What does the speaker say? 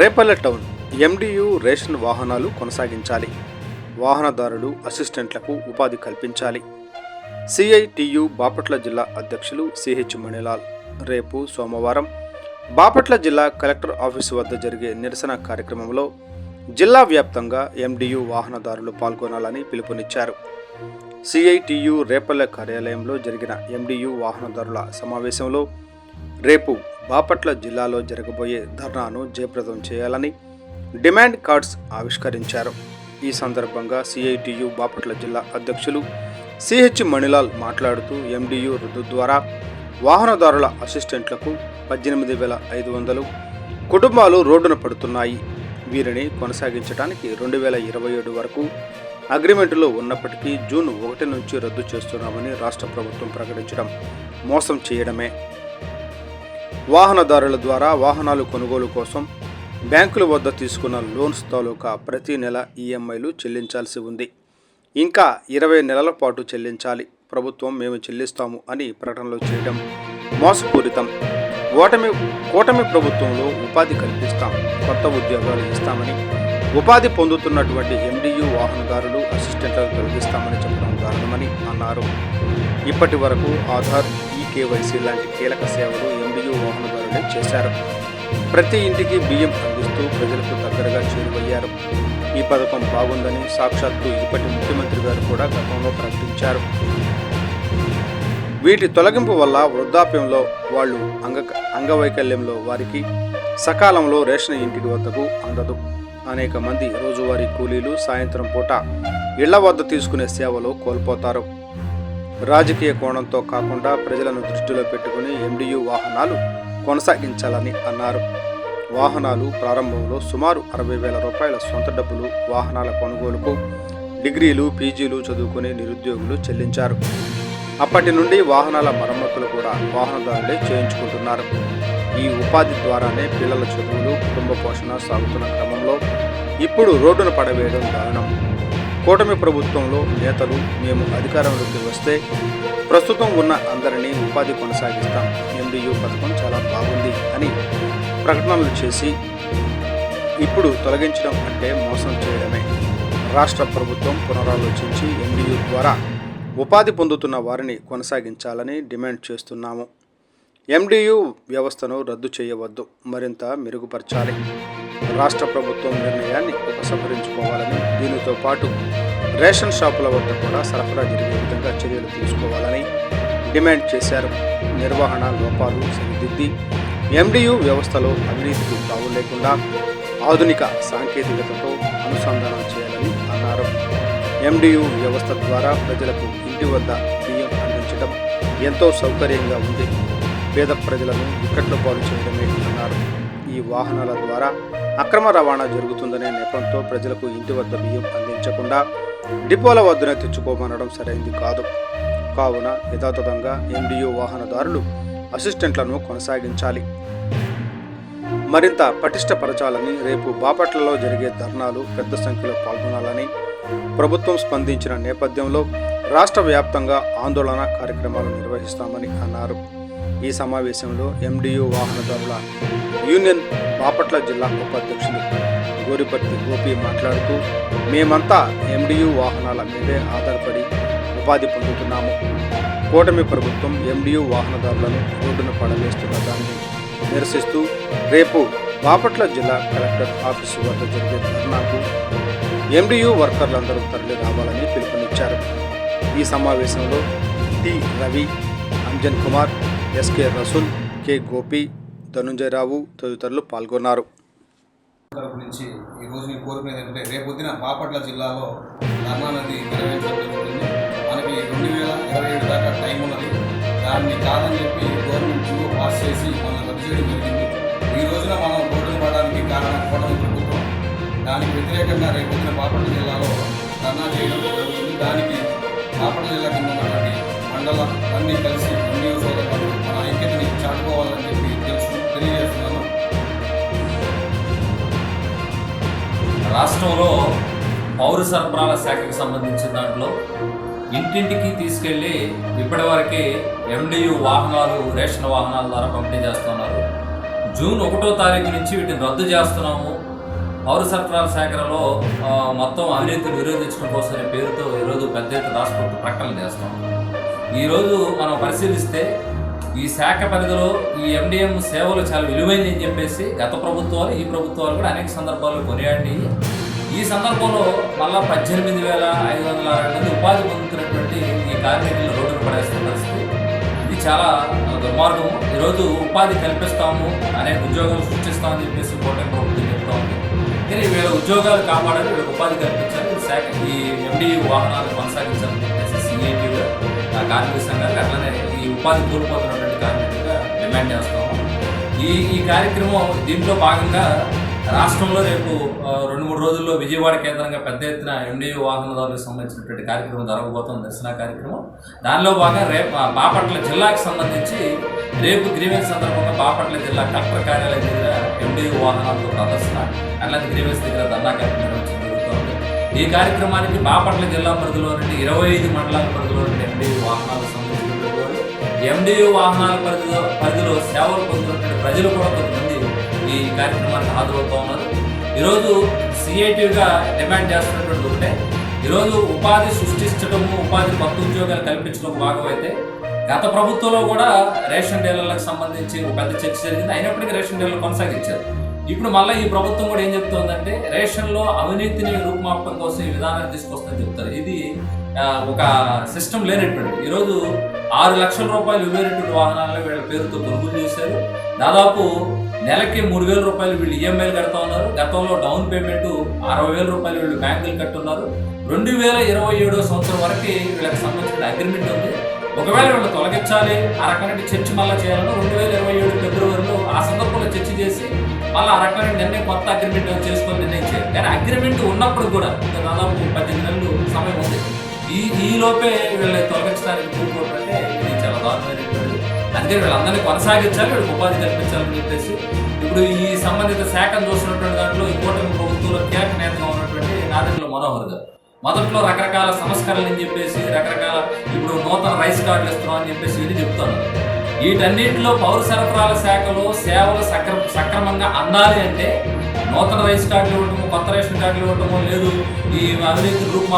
Repalle town MDU ration వాహనాలు కొనసాగించాలి. వాహనదారులు అసిస్టెంట్లకు ఉపాధి కల్పించాలి. సిఐటియు బాపట్ల జిల్లా అధ్యక్షులు సిహెచ్ మణిలాల్. రేపు సోమవారం బాపట్ల జిల్లా కలెక్టర్ ఆఫీసు వద్ద జరిగే నిరసన కార్యక్రమంలో జిల్లా వ్యాప్తంగా ఎండియు వాహనదారులు పాల్గొనాలని పిలుపునిచ్చారు. సిఐటియు రేపల్లె కార్యాలయంలో జరిగిన ఎండియు వాహనదారుల సమావేశంలో రేపు బాపట్ల జిల్లాలో జరగబోయే ధర్నాను జయప్రదం చేయాలని డిమాండ్ కార్డ్స్ ఆవిష్కరించారు. ఈ సందర్భంగా సిఐటియు బాపట్ల జిల్లా అధ్యక్షులు సిహెచ్ మణిలాల్ మాట్లాడుతూ ఎండియు రుదు ద్వారా వాహనదారుల అసిస్టెంట్లకు పద్దెనిమిది వేల ఐదు వందలు కుటుంబాలు రోడ్డున పడుతున్నాయి. వీరిని కొనసాగించడానికి రెండు వేల ఇరవై ఏడు వరకు అగ్రిమెంటులో ఉన్నప్పటికీ జూన్ ఒకటి నుంచి రద్దు చేస్తున్నామని రాష్ట్ర ప్రభుత్వం ప్రకటించడం మోసం చేయడమే. వాహనదారుల ద్వారా వాహనాలు కొనుగోలు కోసం బ్యాంకుల వద్ద తీసుకున్న లోన్స్ తాలూకా ప్రతి నెల ఈఎంఐలు చెల్లించాల్సి ఉంది. ఇంకా ఇరవై నెలల పాటు చెల్లించాలి. ప్రభుత్వం మేము చెల్లిస్తాము అని ప్రకటనలు చేయడం మోసపూరితం. ఓటమి కూటమి ప్రభుత్వంలో ఉపాధి కల్పిస్తాం కొత్త ఉద్యోగాలు ఇస్తామని ఉపాధి పొందుతున్నటువంటి ఎండియు వాహనదారులు అసిస్టెంట్లను తొలగిస్తామని చెప్పడం దారుణమని అన్నారు. ఇప్పటి వరకు ఆధార్ ఈకేవైసీ లాంటి కీలక సేవలు ఎండియు వాహనదారులే చేశారు. ప్రతి ఇంటికి బియ్యం అందిస్తూ ప్రజలకు దగ్గరగా చేరువయ్యారు. ఈ పథకం బాగుందని సాక్షాత్తు ఇప్పటి ముఖ్యమంత్రి గారు కూడా గతంలో ప్రకటించారు. వీటి తొలగింపు వల్ల వృద్ధాప్యంలో వాళ్ళు అంగ అంగవైకల్యంలో వారికి సకాలంలో రేషన్ ఇంటికి వద్దకు అందదు. అనేక మంది రోజువారీ కూలీలు సాయంత్రం పూట ఇళ్ళ వద్ద తీసుకునే సేవలో కోల్పోతారు. రాజకీయ కోణంతో కాకుండా ప్రజలను దృష్టిలో పెట్టుకుని ఎండియు వాహనాలు కొనసాగించాలని అన్నారు. వాహనాలు ప్రారంభంలో సుమారు అరవై వేల రూపాయల సొంత డబ్బులు వాహనాల కొనుగోలుకు డిగ్రీలు పీజీలు చదువుకునే నిరుద్యోగులు చెల్లించారు. అప్పటి నుండి వాహనాల మరమ్మతులు కూడా వాహనదారులే చేయించుకుంటున్నారు. ఈ ఉపాధి ద్వారానే పిల్లల చదువులు కుటుంబ పోషణ సాగుతున్న క్రమంలో ఇప్పుడు రోడ్డున పడవేయడం దారుణం. కూటమి ప్రభుత్వంలో నేతలు మేము అధికారంలోకి వస్తే ప్రస్తుతం ఉన్న అందరినీ ఉపాధి కొనసాగిస్తాం. ఎండియు పథకం చాలా బాగుంది అని ప్రకటనలు చేసి ఇప్పుడు తొలగించడం అంటే మోసం చేయడమే. రాష్ట్ర ప్రభుత్వం పునరాలోచించి ఎండియు ద్వారా ఉపాధి పొందుతున్న వారిని కొనసాగించాలని డిమాండ్ చేస్తున్నాము. ఎండియు వ్యవస్థను రద్దు చేయవద్దు మరింత మెరుగుపరచాలి. రాష్ట్ర ప్రభుత్వం నిర్ణయాన్ని ఉపసంహరించుకోవాలని దీనితో పాటు రేషన్ షాపుల వద్ద కూడా సరఫరా జరిగే విధంగా చర్యలు తీసుకోవాలని డిమాండ్ చేశారు. నిర్వహణ లోపాలు సరిదిద్ది ఎండియు వ్యవస్థలో అవినీతికి తావు లేకుండా ఆధునిక సాంకేతికతతో అనుసంధానం చేయాలని అన్నారు. ఎండియు వ్యవస్థ ద్వారా ప్రజలకు ఇంటి వద్ద బియ్యం అందించడం ఎంతో సౌకర్యంగా ఉంది. పేద ప్రజలను ఇక్కట్లో పాలు చేయడమే అన్నారు ఈ వాహనాల ద్వారా అక్రమ రవాణా జరుగుతుందనే నెపంతో ప్రజలకు ఇంటి వద్ద బియ్యం అందించకుండా డిపోల వద్దనే తెచ్చుకోమనడం సరైంది కాదు. కావున యథాతథంగా ఎండియో వాహనదారులు అసిస్టెంట్లను కొనసాగించాలి. మరింత పటిష్టపరచాలని రేపు బాపట్లలో జరిగే ధర్నాలు పెద్ద సంఖ్యలో పాల్గొనాలని ప్రభుత్వం స్పందించిన నేపథ్యంలో రాష్ట్ర వ్యాప్తంగా ఆందోళన కార్యక్రమాలు నిర్వహిస్తామని అన్నారు. ఈ సమావేశంలో ఎండియు వాహనదారుల యూనియన్ బాపట్ల జిల్లా ఉపాధ్యక్షులు గోరిపర్తి గోపి మాట్లాడుతూ మేమంతా ఎండియు వాహనాల మీదే ఆధారపడి ఉపాధి పొందుతున్నాము. కూటమి ప్రభుత్వం ఎండియు వాహనదారులను రోడ్డున పడవేస్తున్న దాన్ని నిరసిస్తూ రేపు బాపట్ల జిల్లా కలెక్టర్ ఆఫీసు వద్ద జరిగే ధర్నాకు ఎండియు వర్కర్లందరూ తరలి రావాలని పిలుపునిచ్చారు. ఈ సమావేశంలో T Ravi Anjan Kumar SK Rasool K Gopi Dhananjaya Rao తదితరులు పాల్గొన్నారు. తరపు నుంచి ఈ రోజు నేను కోరుకునేది ఏంటంటే రేపు పొద్దున బాపట్ల జిల్లాలో ధర్నా నది మనకి రెండు వేల ఇరవై ఏడు దాకా టైం ఉన్నది. దాన్ని కాదని చెప్పి గవర్నమెంట్ జీవో పాస్ చేసి మనం రద్దు చేయడం జరిగింది. ఈ రోజున మనం రోడ్డున పడడానికి కారణం కూడా ప్రభుత్వం దానికి వ్యతిరేకంగా రేపు బాపట్ల జిల్లాలో ధర్నా చేయడం జరుగుతుంది. దానికి బాపట్ల జిల్లా కింద ఉన్నటువంటి మండల అన్నీ కలిసి ఎన్డీఓ సోదరులు మన ఐక్యతని చాటుకోవాలని చెప్పి తెలుసు తెలియజేస్తున్నాను. రాష్ట్రంలో పౌర సరఫరాల శాఖకు సంబంధించిన దాంట్లో ఇంటింటికి తీసుకెళ్ళి ఇప్పటివరకే ఎండియు వాహనాలు రేషన్ వాహనాల ద్వారా పంపిణీ చేస్తున్నారు. జూన్ ఒకటో తారీఖు నుంచి వీటిని రద్దు చేస్తున్నాము. పౌర సరఫరాల శాఖలో మొత్తం అవినీతిని నిరోధించడం కోసం పేరుతో ఈరోజు పెద్ద ఎత్తున రాష్ట్ర ప్రకటన చేస్తున్నాము ఈరోజు మనం పరిశీలిస్తే ఈ శాఖ పరిధిలో ఈ ఎండిఎం సేవలు చాలా విలువైనవి అని చెప్పేసి గత ప్రభుత్వాలు ఈ ప్రభుత్వాలు కూడా అనేక సందర్భాల్లో కొనియాడి ఈ సందర్భంలో మళ్ళా పద్దెనిమిది వేల ఐదు వందల మంది ఉపాధి పొందుతున్నటువంటి ఈ కార్మికులు రోడ్డును పడేస్తున్న పరిస్థితి. ఇది చాలా దుర్మార్గం ఈరోజు ఉపాధి కల్పిస్తాము అనేక ఉద్యోగాలు సృష్టిస్తామని చెప్పేసి కూటమి ప్రభుత్వం చెప్తా ఉంది. కానీ వీళ్ళ ఉద్యోగాలు కాపాడాలి వీళ్ళకి ఉపాధి కల్పించాలి శాఖ ఈ ఎండి వాహనాలు కొనసాగించాలని చెప్పేసి సిఐటిగా కార్మిక సంఘాలు అట్లనే ఈ ఉపాధి కోల్పోతున్నటువంటి కార్మికులుగా డిమాండ్ చేస్తాము. ఈ ఈ కార్యక్రమం దీంట్లో భాగంగా రాష్ట్రంలో రేపు రెండు మూడు రోజుల్లో విజయవాడ కేంద్రంగా పెద్ద ఎత్తున ఎండియూ వాహనదారులకు సంబంధించినటువంటి కార్యక్రమం జరగబోతోంది దర్శన కార్యక్రమం. దానిలో భాగంగా రేపు ఆ, బాపట్ల జిల్లాకు సంబంధించి రేపు గ్రీవెన్స్ సందర్భంగా బాపట్ల జిల్లా కలెక్టర్ కార్యాలయం దగ్గర ఎండియూ వాహనాలతో ప్రదర్శన అట్లాంటి గ్రీవెన్స్ దగ్గర ధర్నా కార్యక్రమం ఈ కార్యక్రమానికి బాపట్ల జిల్లా పరిధిలో నుండి ఇరవై ఐదు మండలాల పరిధిలో నుండి ఎండియూ వాహనాలు సంబంధించినటువంటి వాళ్ళు ఎండియూ వాహనాల పరిధిలో పరిధిలో సేవలు పొందుతున్నటువంటి ప్రజలు కూడా కొంతమంది ఈ కార్యక్రమానికి హాజరవుతూ ఉన్నారు. ఈరోజు సిఐటిగా డిమాండ్ చేస్తున్నటువంటి ఉంటే ఈరోజు ఉపాధి సృష్టించడము ఉపాధి కొత్త ఉద్యోగాలు కల్పించడం భాగమైతే గత ప్రభుత్వంలో కూడా రేషన్ డీలర్లకు సంబంధించి పెద్ద చర్చ జరిగింది. అయినప్పటికీ రేషన్ డీలర్లు కొనసాగించారు. ఇప్పుడు మళ్ళీ ఈ ప్రభుత్వం కూడా ఏం చెప్తుందంటే రేషన్లో అవినీతిని రూపుమాపడం కోసం ఈ విధానాన్ని తీసుకొస్తుందని చెప్తారు. ఇది ఒక సిస్టమ్ లేనటువంటి ఈరోజు ఆరు లక్షల రూపాయలు వివేరేటెడ్ వాహనాలను వీళ్ళ పేరుతో కొనుగోలు చేశారు. దాదాపు నెలకి మూడు వేల రూపాయలు వీళ్ళు ఈఎంఐలు కడతా ఉన్నారు. గతంలో డౌన్ పేమెంట్ అరవై వేల రూపాయలు వీళ్ళు బ్యాంకులు కట్టున్నారు. రెండు వేల ఇరవై ఏడో సంవత్సరం వరకు వీళ్ళకి సంబంధించిన అగ్రిమెంట్ ఉంది. ఒకవేళ వీళ్ళు తొలగించాలి ఆ రకమైన చర్చ మళ్ళీ చేయాలని రెండు వేల ఇరవై ఏడు ఫిబ్రవరిలో ఆ సందర్భంలో చర్చ చేసి మళ్ళీ ఆ రకమైన నిర్ణయం కొత్త అగ్రిమెంట్ చేసుకొని నిర్ణయించారు. కానీ అగ్రిమెంట్ ఉన్నప్పుడు కూడా ఇంకా దాదాపు పద్దెనిమిది నెలలు సమయం ఉంది. ఈ ఈ లోపే వీళ్ళని తొలగించడానికి కూడుకుంటే ఇది చాలా దారుణమైనటువంటి అందుకని వీళ్ళందరినీ కొనసాగించాలి వీళ్ళకి ఉపాధి కల్పించాలని చెప్పేసి ఇప్పుడు ఈ సంబంధిత శాఖను చూసినటువంటి దాంట్లో ఈ కూటమి ప్రభుత్వంలో కీలక నేతగా ఉన్నటువంటి నాదెండ్ల మనోహర్ గారు మొదట్లో రకరకాల సంస్కరణలు అని చెప్పేసి రకరకాల ఇప్పుడు నూతన రైస్ కార్డులు ఇస్తున్నాం అని చెప్పేసి ఇది చెప్తాను. వీటన్నిటిలో పౌర సరఫరాల శాఖలో సేవలు సక్ర సక్రమంగా అందాలి అంటే నూతన రైస్ కార్డులు ఇవ్వటము కొత్త రేషన్ కార్డులు ఇవ్వటము లేదు. ఈ అవినీతి రూపుమా